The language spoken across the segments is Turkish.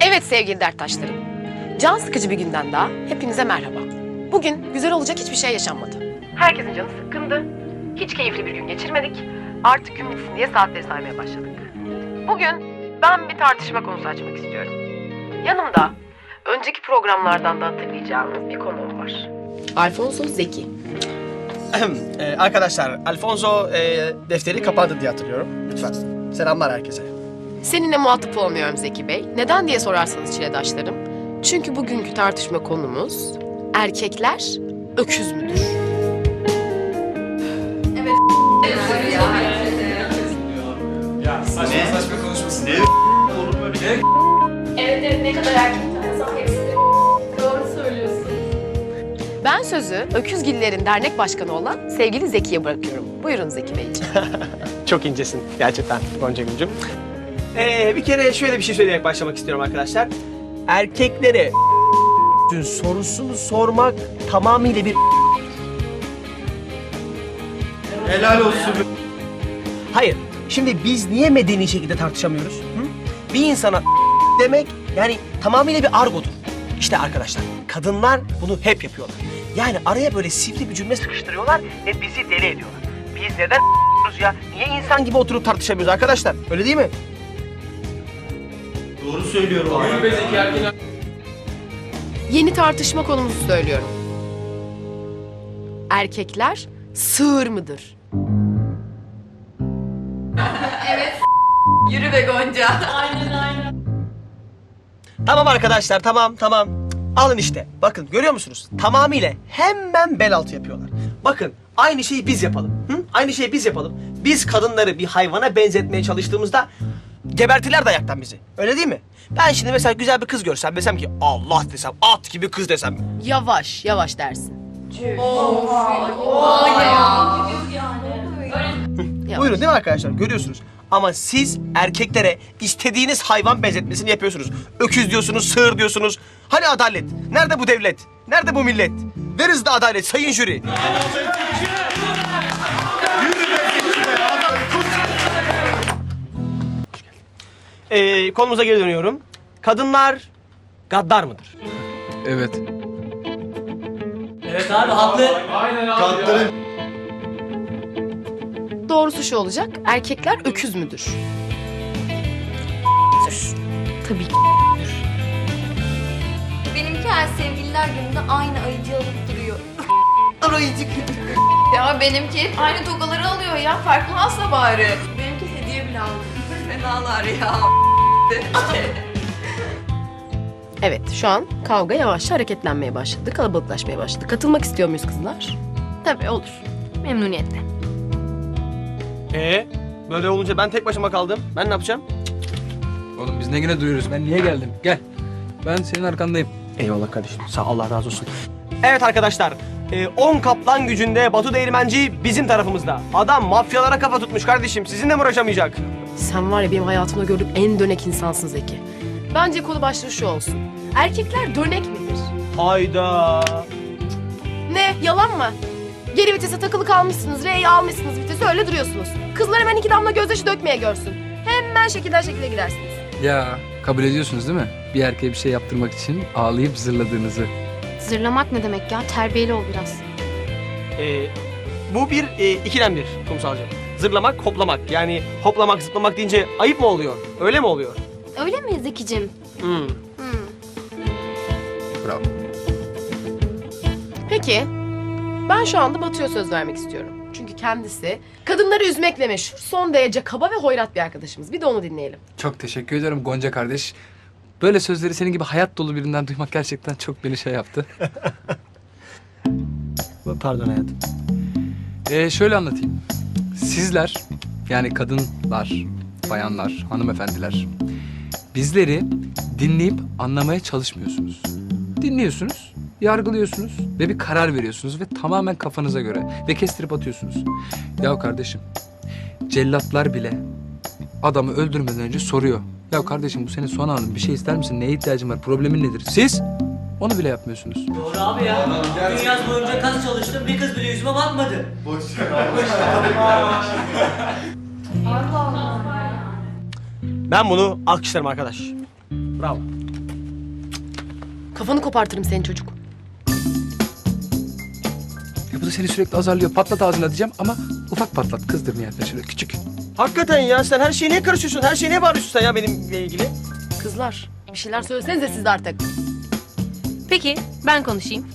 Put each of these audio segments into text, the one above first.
Evet sevgili derttaşlarım. Can sıkıcı bir günden daha hepinize merhaba. Bugün güzel olacak hiçbir şey yaşanmadı. Herkesin canı sıkkındı. Hiç keyifli bir gün geçirmedik. Artık gün bitsin diye saatleri saymaya başladık. Bugün ben bir tartışma konusu açmak istiyorum. Yanımda önceki programlardan da hatırlayacağınız bir konuğum var. Alfonso Zeki. Ee, arkadaşlar, Alfonso e, defteri kapandı diye hatırlıyorum. Lütfen. Selamlar herkese. Seninle muhatap olmuyorum Zeki Bey. Neden diye sorarsanız çiledaşlarım. Çünkü bugünkü tartışma konumuz erkekler öküz müdür? Evet evet ne kadar erkek tanısam hepsi de Doğru söylüyorsun. Ben sözü Öküzgillerin dernek başkanı olan sevgili Zeki'ye bırakıyorum. Buyurun Zeki Beyciğim. Çok incesin gerçekten Gonca Gülcüm. Ee, bir kere şöyle bir şey söyleyerek başlamak istiyorum arkadaşlar. Erkeklere sorusunu sormak tamamıyla bir Helal olsun. Hayır. Şimdi biz niye medeni şekilde tartışamıyoruz? Hı? Bir insana demek yani tamamıyla bir argodur. İşte arkadaşlar kadınlar bunu hep yapıyorlar. Yani araya böyle sivri bir cümle sıkıştırıyorlar ve bizi deli ediyorlar. Biz neden ya? Niye insan gibi oturup tartışamıyoruz arkadaşlar? Öyle değil mi? Doğru söylüyorum abi. Yeni tartışma konumuzu söylüyorum. Erkekler sığır mıdır? Yürü be Gonca. Aynen aynen. Tamam arkadaşlar tamam tamam. Alın işte. Bakın görüyor musunuz? Tamamıyla hemen bel altı yapıyorlar. Bakın aynı şeyi biz yapalım. Hı? Aynı şeyi biz yapalım. Biz kadınları bir hayvana benzetmeye çalıştığımızda gebertiler dayaktan bizi. Öyle değil mi? Ben şimdi mesela güzel bir kız görsem desem ki Allah desem at gibi kız desem. Yavaş, yavaş dersin. Yavaş. Buyurun değil mi arkadaşlar? Görüyorsunuz. Ama siz erkeklere istediğiniz hayvan benzetmesini yapıyorsunuz. Öküz diyorsunuz, sığır diyorsunuz. Hani adalet? Nerede bu devlet? Nerede bu millet? Where is the adalet sayın jüri? Ee, konumuza geri dönüyorum. Kadınlar gaddar mıdır? Evet. Evet abi haklı. Katların Doğrusu şu olacak, erkekler öküz müdür? Tabii ki. Benimki her sevgililer gününde aynı ayıcı alıp duruyor. Ayıcık. ya benimki aynı tokaları alıyor ya. Farklı bari. Fenalar ya. Evet, şu an kavga yavaşça hareketlenmeye başladı, kalabalıklaşmaya başladı. Katılmak istiyor muyuz kızlar? Tabii olur. Memnuniyetle. Ee, böyle olunca ben tek başıma kaldım. Ben ne yapacağım? Oğlum biz ne güne duruyoruz? Ben niye geldim? Gel. Ben senin arkandayım. Eyvallah kardeşim. Sağ ol, Allah razı olsun. Evet arkadaşlar. 10 kaplan gücünde Batu Değirmenci bizim tarafımızda. Adam mafyalara kafa tutmuş kardeşim. Sizinle mi uğraşamayacak? Sen var ya benim hayatımda gördüğüm en dönek insansın Zeki. Bence konu başlığı şu olsun. Erkekler dönek midir? Hayda. Ne? Yalan mı? Geri vitese takılı kalmışsınız, R'yi almışsınız vitesi öyle duruyorsunuz. Kızlar hemen iki damla gözyaşı dökmeye görsün. Hemen şekilden şekilde gidersiniz. Ya kabul ediyorsunuz değil mi? Bir erkeğe bir şey yaptırmak için ağlayıp zırladığınızı. Zırlamak ne demek ya? Terbiyeli ol biraz. Ee, bu bir e, ikilemdir kumsalcı. Zırlamak, hoplamak. Yani hoplamak, zıplamak deyince ayıp mı oluyor? Öyle mi oluyor? Öyle mi Zekicim? Hmm. Hmm. Bravo. Peki, ben şu anda Batu'ya söz vermek istiyorum. Çünkü kendisi kadınları üzmekle meşhur, son derece kaba ve hoyrat bir arkadaşımız. Bir de onu dinleyelim. Çok teşekkür ediyorum Gonca kardeş. Böyle sözleri senin gibi hayat dolu birinden duymak gerçekten çok beni şey yaptı. Pardon hayatım. Ee, şöyle anlatayım. Sizler yani kadınlar, bayanlar, hanımefendiler bizleri dinleyip anlamaya çalışmıyorsunuz. Dinliyorsunuz, yargılıyorsunuz ve bir karar veriyorsunuz ve tamamen kafanıza göre ve kestirip atıyorsunuz. Ya kardeşim, cellatlar bile adamı öldürmeden önce soruyor. Ya kardeşim bu senin son anın. Bir şey ister misin? Neye ihtiyacın var? Problemin nedir? Siz onu bile yapmıyorsunuz. Doğru abi ya. Gün yaz boyunca kas çalıştım bir kız bile yüzüme bakmadı. boş ver. Ben bunu alkışlarım arkadaş. Bravo. Kafanı kopartırım senin çocuk. Ya bu da seni sürekli azarlıyor. Patlat ağzına diyeceğim ama ufak patlat. Kızdırma yani şöyle küçük. Hakikaten ya sen her şeye niye karışıyorsun? Her şeye niye bağırıyorsun sen ya benimle ilgili? Kızlar bir şeyler söylesenize siz de artık. Peki ben konuşayım.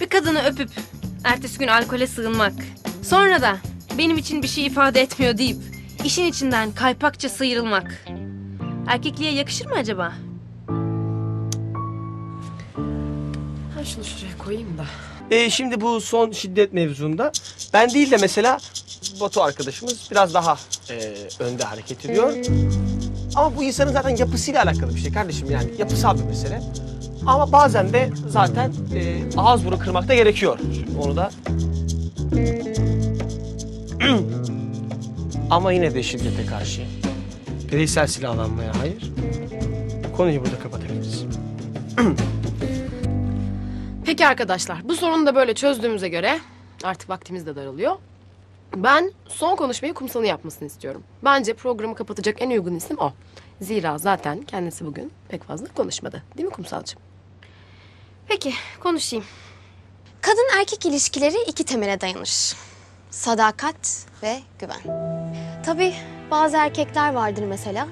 Bir kadını öpüp ertesi gün alkole sığınmak. Sonra da benim için bir şey ifade etmiyor deyip işin içinden kaypakça sıyrılmak. Erkekliğe yakışır mı acaba? Ha şunu şuraya koyayım da. Ee, şimdi bu son şiddet mevzunda ben değil de mesela Batu arkadaşımız biraz daha e, önde hareket ediyor. Ama bu insanın zaten yapısıyla alakalı bir şey kardeşim yani yapısal bir mesele. Ama bazen de zaten e, ağız burun kırmak da gerekiyor. Onu da... Ama yine de şiddete karşı. Bireysel silahlanmaya hayır. Konuyu burada kapatabiliriz. Peki arkadaşlar bu sorunu da böyle çözdüğümüze göre artık vaktimiz de daralıyor. Ben son konuşmayı kumsalın yapmasını istiyorum. Bence programı kapatacak en uygun isim o. Zira zaten kendisi bugün pek fazla konuşmadı. Değil mi kumsalcığım? Peki konuşayım. Kadın erkek ilişkileri iki temele dayanır. Sadakat ve güven. Tabii bazı erkekler vardır mesela.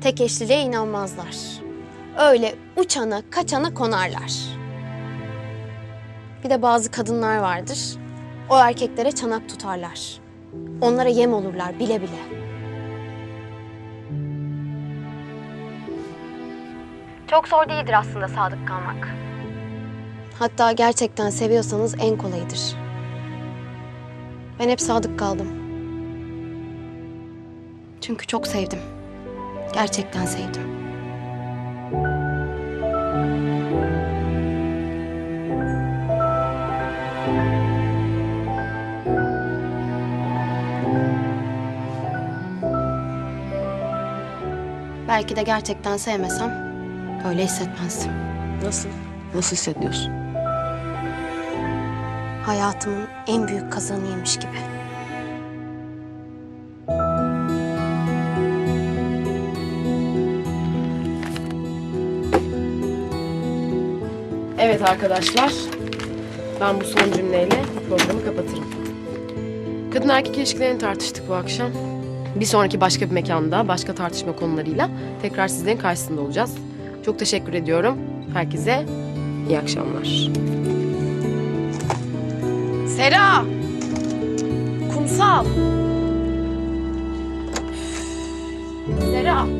Tek eşliliğe inanmazlar. Öyle uçana kaçana konarlar. Bir de bazı kadınlar vardır. O erkeklere çanak tutarlar. Onlara yem olurlar bile bile. Çok zor değildir aslında sadık kalmak. Hatta gerçekten seviyorsanız en kolayıdır. Ben hep sadık kaldım. Çünkü çok sevdim. Gerçekten sevdim. Belki de gerçekten sevmesem böyle hissetmezdim. Nasıl? Nasıl hissediyorsun? hayatımın en büyük kazanıymış gibi. Evet arkadaşlar. Ben bu son cümleyle programı kapatırım. Kadın erkek ilişkilerini tartıştık bu akşam. Bir sonraki başka bir mekanda, başka tartışma konularıyla tekrar sizlerin karşısında olacağız. Çok teşekkür ediyorum. Herkese iyi akşamlar. Sera! Kumsal! Sera!